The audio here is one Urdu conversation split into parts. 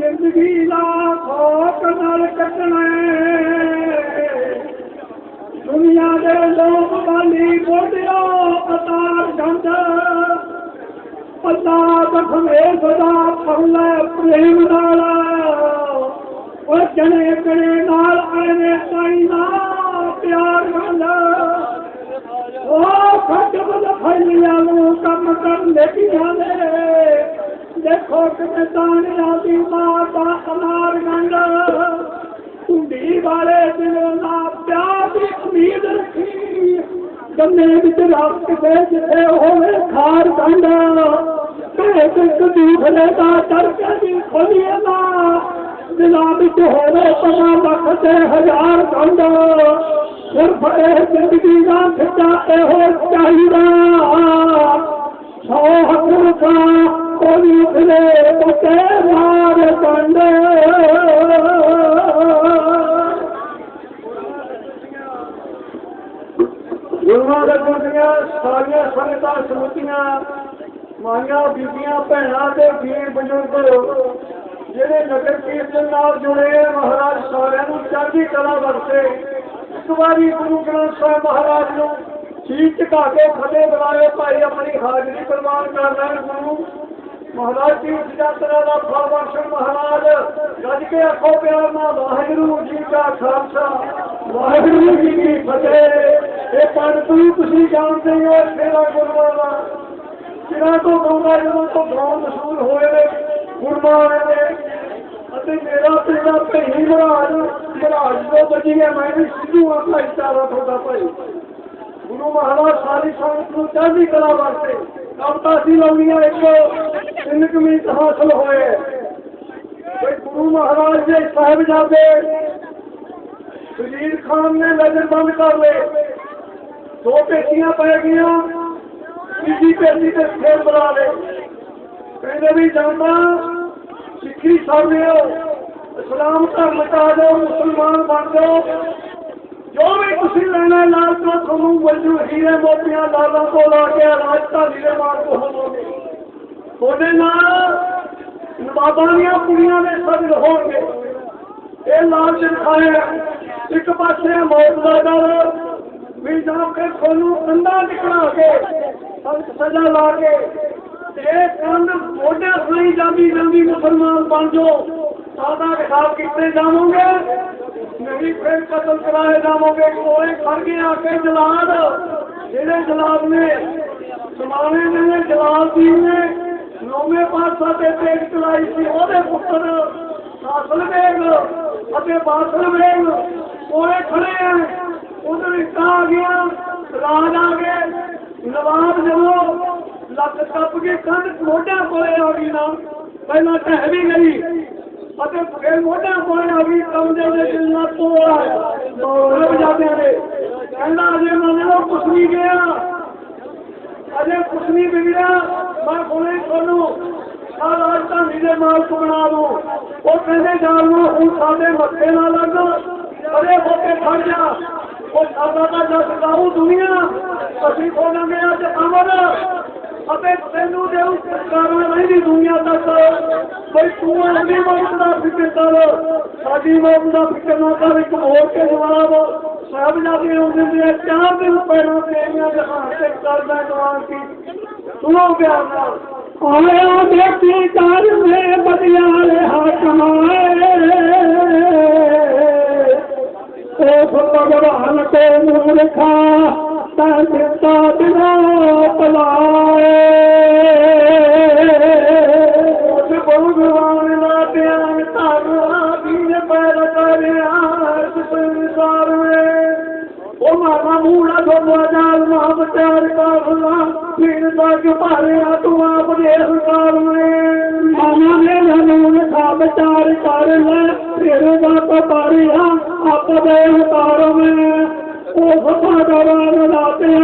زندگی نال کٹنا دنیا دے لوگ والی بوٹیا اتار گند پتا دکھے سدا پھل پریم نال وہ جنے کنے ਪਿਆਰ ਨਾਲ। ਉਹ ਖੱਟ ਬਦ ਫੈਲਿਆ ਨੂੰ ਕੰਮ ਕਰ ਲੈ ਕੇ ਜਾਵੇ ਦੇਖੋ ਕਿਤੇ ਦਾਣਿਆਂ ਦੀ ਮਾਂ ਦਾ ਅਨਾਰ ਗੰਡ ਵਾਲੇ ਦਿਲ ਨਾਲ ਪਿਆਰ ਦੀ ਉਮੀਦ ਰੱਖੀ। ਗੰਨੇ ਵਿੱਚ ਰੱਖ ਕੇ ਜਿੱਥੇ ਹੋਵੇ ਖਾਰ ਗੰਡਾ ਤੇ ਇੱਕ ਦੂਸਰੇ ਦਾ ਕਰਕੇ ਦੀ ਖੋਲੀਏ ਨਾ। ਦਿਲਾਂ ਵਿੱਚ ਹੋਵੇ ਪਤਾ ਲੱਖ ਤੇ ਹਜ਼ਾਰ ਗੰਡਾ صرف زندگی کا کھچا یہ چاہیے۔ سو حکم کا ساریا سنگت سمتیاں مائیا بیبیاں بھنوں کے ویر بزرگ جہے نگر کیرتن جڑے مہاراج سارا چاہیے کلا برسے ایک باری گرو گرنتھ صاحب مہاراج چیز چکا کے فتح بلائے بھائی اپنی حاضری قربان کر رہے گرو مہاراج کی اس یاترا کا پھل بخشن مہاراج گج کے آخو پیار نہ واحگرو جی کا خالصہ واحگرو جی کی فتح یہ پنڈ تھی جانتے ہو میرا گروانا چرا تو گاؤں جب تو گاؤں مشہور ہوئے گرما میرا پیڑا پہلی مہاراج مہاراج دو بجی ہے میں بھی سیدھو آتا اشارہ تھوڑا بھائی گرو مہاراج ساری سنگت کو چاہیے کلا واسطے کب تھی لوگیاں ایک تین کمیٹ حاصل ہوئے گرو مہاراج جی صاحب جاتے وزیر خان نے نظر بند کر لے دو پیٹیاں پہ گیا تیجی پیٹی سے پھر بنا لے کہیں بھی جانا سکھی سب اسلام کا مٹا دو، مسلمان بن جاؤ جو بھی تھی لینا لال تو تھوڑا وجو، ہیرے موتیاں لالا کو لا کے راج کا ہیرے مار کو ہو تھوڑے نواباں کڑیاں نے سب ہو گے۔ یہ لال دکھائے ایک پاس موت کا ڈر۔ بھی جا کے تھوڑا کنڈا نکلا کے سجا لا کے۔ کند موڈے سنائی جاتی جلدی مسلمان بن جاؤ سادہ خلاف کتنے جاؤ گے؟ نہیں پھر قتل کرائے جاؤ گے، کوئی کر کے آ جلاد جہے جلاد نے سمانے نے، جلال دی نے نویں پادشاہ سے پیٹ چلائی تھی وہ پتر ساسل ویگ باسل ویگ کوڑے کھڑے ہیں۔ ادھر آ گیا، راج آ گئے نواب جب لک ٹپ کے کند موڈیا کو آ گئی نا۔ پہلے ٹہ بھی گئی پھر موڈیا کو آ گئی کم دے تو جاتے کہنا اجے میں کچھ نہیں گیا اجے کچھ نہیں بگڑیا میں بولے سنو راجدھانی کے مال کو بنا دوں وہ کہنے جان لو، ہوں سارے متے نہ لگ ارے ہوتے کھڑ جا۔ وہ سادہ کا جس گاؤں دنیا۔ ابھی بولیں گے اج امر ابے تینو دے سرکار نہیں دنیا تک۔ کوئی تو اپنی موت کا فکر کر۔ ساری موت کا فکر نہ کر، ایک ہو کے جواب۔ صاحب جاتے ہوتے چار دن پہلے تیریاں جہاں سے کر میں جوان کی سنو پیار آیا دیکھی کار میں بدیا ہاتھ بھگوان کو بھگوان لا پیان کھا۔ بچار کر لے پھر بات پارے آپ دے سکار میں وہ سفا دوان لاتے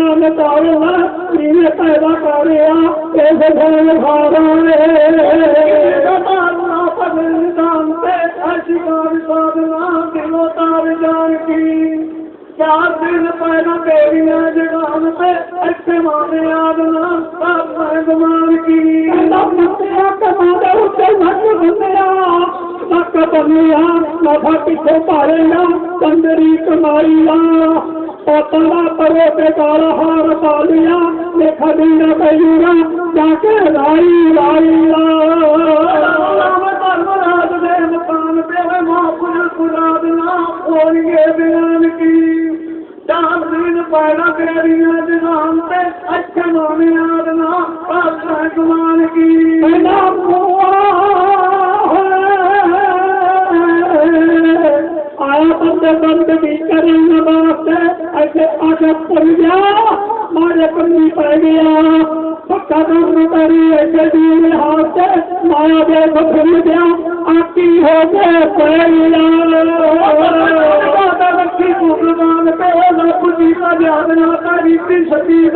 پتلا پرو پہ کالا ہار پالیا دیکھا پیورا جا کے لائی لائی مکان پہ ماں پورا خدا چار دن پہلا تیریا دن اچھے نام یاد نہ پر گیا۔ مارے پنجی پڑ گیا مایا گیا پھر گیا آتی ہو گیا پڑ گیا شدید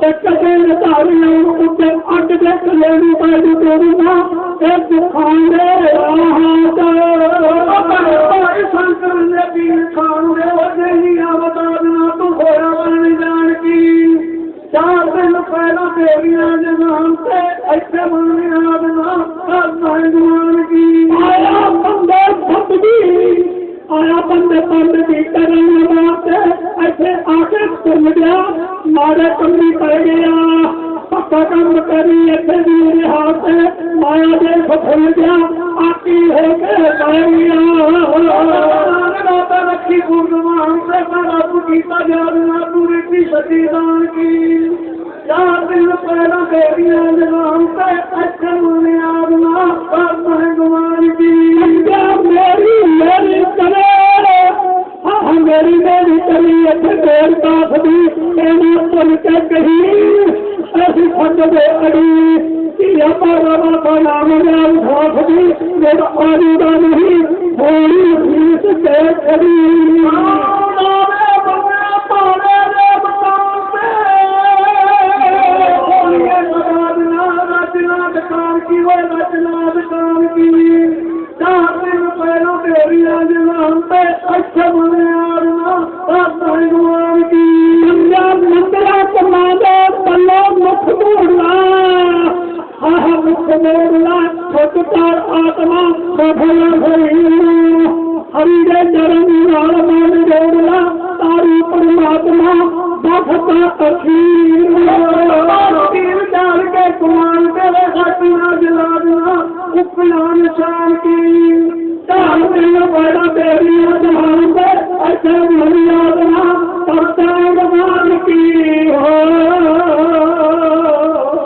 چکے تاری اتنے بن جان بندے بندگی سے آکش سے ملیا مارے پنڈی پہ گیا۔ پوری دیر باپ بھی بن کے کہیں سب کے اڑی کی اپنا باپ بھی آئی نہیں تھوڑی فیس دے کری ہریڑے چرن لال من پرماتما دا کے کمان تیرے بڑا بیڑیاں جہان پہ اچھا ہو